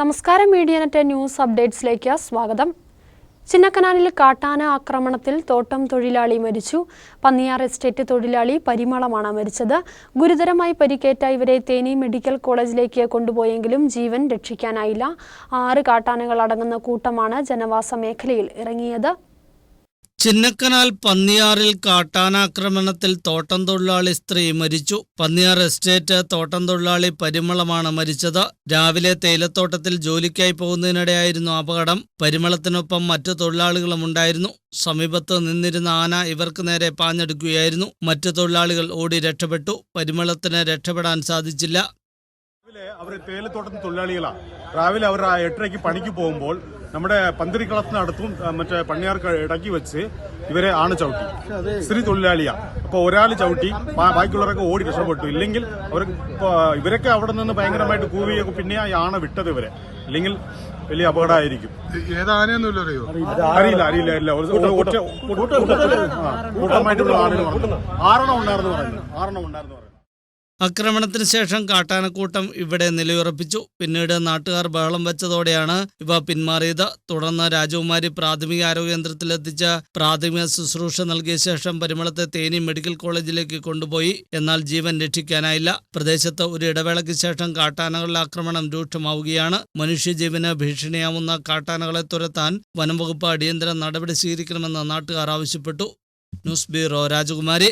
നമസ്കാരം media net news അപ്ഡേറ്റ്സിലേക്ക് സ്വാഗതം. ചിന്നക്കനാലിൽ കാട്ടാന ആക്രമണത്തിൽ തോട്ടം തൊഴിലാളി മരിച്ചു. പന്നിയാർ എസ്റ്റേറ്റ് തൊഴിലാളി പരിമളമാണ് മരിച്ചത്. ഗുരുതരമായി പരിക്കേറ്റ ഇവരെ തേനി മെഡിക്കൽ കോളേജിലേക്ക് കൊണ്ടുപോയെങ്കിലും ജീവൻ രക്ഷിക്കാനായില്ല. ആറ് കാട്ടാനകൾ അടങ്ങുന്ന കൂട്ടമാണ് ജനവാസ മേഖലയിൽ ഇറങ്ങിയത്. ചിന്നക്കനാൽ പന്നിയാറിൽ കാട്ടാനാക്രമണത്തിൽ തോട്ടം തൊഴിലാളി സ്ത്രീ മരിച്ചു. പന്നിയാർ എസ്റ്റേറ്റ് തോട്ടം തൊഴിലാളി പരിമളമാണ് മരിച്ചത്. രാവിലെ തേയിലത്തോട്ടത്തിൽ ജോലിക്കായി പോകുന്നതിനിടെയായിരുന്നു അപകടം. പരിമളത്തിനൊപ്പം മറ്റു തൊഴിലാളികളും ഉണ്ടായിരുന്നു. സമീപത്ത് നിന്നിരുന്ന ആന ഇവർക്ക് നേരെ പാഞ്ഞെടുക്കുകയായിരുന്നു. മറ്റു തൊഴിലാളികൾ ഓടി രക്ഷപ്പെട്ടു. പരിമളത്തിന് രക്ഷപ്പെടാൻ സാധിച്ചില്ല. അവർ തേയിലത്തോട്ടത്തിൽ തൊഴിലാളികളാണ് രാവിലെ അവർ ആ എട്ടരയ്ക്ക് പണിക്ക് പോകുമ്പോൾ നമ്മുടെ പന്തിരിക്കളത്തിനടുത്തും മറ്റേ പണിയാർക്ക് ഇടയ്ക്ക് വെച്ച് ഇവരെ ആണ് ചവിട്ടി. സ്ത്രീ തൊഴിലാളിയാ. അപ്പോൾ ഒരാൾ ചവിട്ടി ബാക്കിയുള്ളവരൊക്കെ ഓടി രക്ഷപ്പെട്ടു. ഇല്ലെങ്കിൽ അവർ ഇവരൊക്കെ അവിടെ നിന്ന് ഭയങ്കരമായിട്ട് കൂവിയൊക്കെ പിന്നെ ആ ആണ വിട്ടത് ഇവരെ. അല്ലെങ്കിൽ വലിയ അപകടമായിരിക്കും. ഏതാനൊന്നുമില്ല അറിയോ? അറിയില്ല അറിയില്ല ഇല്ല കൂട്ടമായിട്ടുള്ള ആളുകൾ ആറെണ്ണം ഉണ്ടായിരുന്നു പറഞ്ഞു ആറെണ്ണം ഉണ്ടായിരുന്നു പറഞ്ഞു ആക്രമണത്തിന് ശേഷം കാട്ടാനക്കൂട്ടം ഇവിടെ നിലയുറപ്പിച്ചു. പിന്നീട് നാട്ടുകാർ ബഹളം വെച്ചതോടെയാണ് ഇവ പിന്മാറിയത്. തുടർന്ന് രാജകുമാരി പ്രാഥമിക ആരോഗ്യ കേന്ദ്രത്തിലെത്തിച്ച് പ്രാഥമിക ശുശ്രൂഷ നൽകിയ ശേഷം പരിമളത്തെ തേനി മെഡിക്കൽ കോളേജിലേക്ക് കൊണ്ടുപോയി. എന്നാൽ ജീവൻ രക്ഷിക്കാനായില്ല. പ്രദേശത്ത് ഒരു ഇടവേളയ്ക്ക് ശേഷം കാട്ടാനകളുടെ ആക്രമണം രൂക്ഷമാവുകയാണ്. മനുഷ്യജീവന് ഭീഷണിയാവുന്ന കാട്ടാനകളെ തുരത്താൻ വനംവകുപ്പ് അടിയന്തര നടപടി സ്വീകരിക്കണമെന്ന് നാട്ടുകാർ ആവശ്യപ്പെട്ടു. ന്യൂസ് ബ്യൂറോ രാജകുമാരി.